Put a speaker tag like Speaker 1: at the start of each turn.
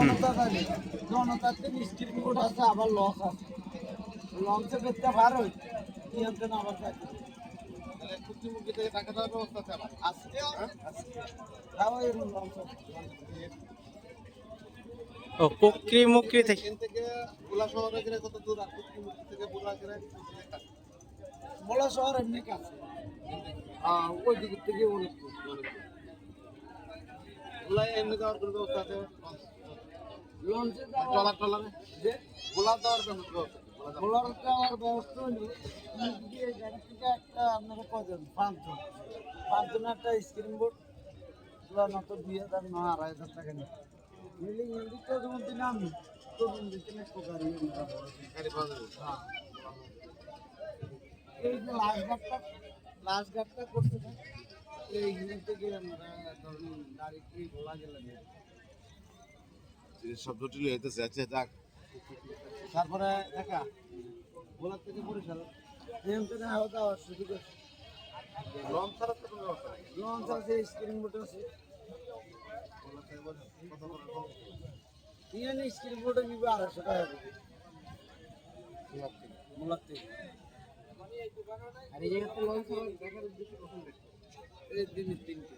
Speaker 1: জনতা জানে জনতাতে মিষ্টির মুকুট আছে আবার লস আছে। লঞ্চে করতে পারো নিয়ন্ত্রণ আবার থাকে।
Speaker 2: ও কুকরি মুকরি থেকে
Speaker 3: এখান শহরে গেলে কত দূর? আর কুচিমুখী থেকে ভোলা গেলে
Speaker 1: বলা শহর এমনি কাছে। ওই দিক থেকে অনেক দূর।
Speaker 3: এমনি দেওয়ার কোনো ব্যবস্থা আছে? ট্রলার ট্রলারে ভোলা দেওয়ার ভোলা দেওয়ার-
Speaker 1: ব্যবস্থা হলো গাড়ি থেকে একটা আপনারা কজন পাঁচজন পাঁচজন একটা স্ক্রিন বোর্ড না তো দুই হাজার না আড়াই হাজার টাকা নিয়ে মিলিং
Speaker 3: যাবে
Speaker 1: হ্যাঁ এই যে লাস্ট গাড়টা লাস্ট গাড়টা করতে না এইগুলো থেকে আমরা ধরুন গাড়ি কি বলা
Speaker 3: জটিল হইতেছে আচ্ছা যাক। তারপরে দেখা ভোলার থেকে বরিশাল
Speaker 1: এম থেকে হাওয়া দেওয়ার সুযোগ আছে।
Speaker 3: লঞ্চ ছাড়া তো কোনো ব্যবস্থা
Speaker 1: লঞ্চ আছে স্ক্রিন বোর্ড আছে? ইয়ানি স্ক্রিন বোর্ডে নিবে আড়াইশো টাকা
Speaker 3: ভোলার থেকে।
Speaker 1: আর এই জায়গাতে লঞ্চ দেখার উদ্দেশ্য কখন দিনের তিনটে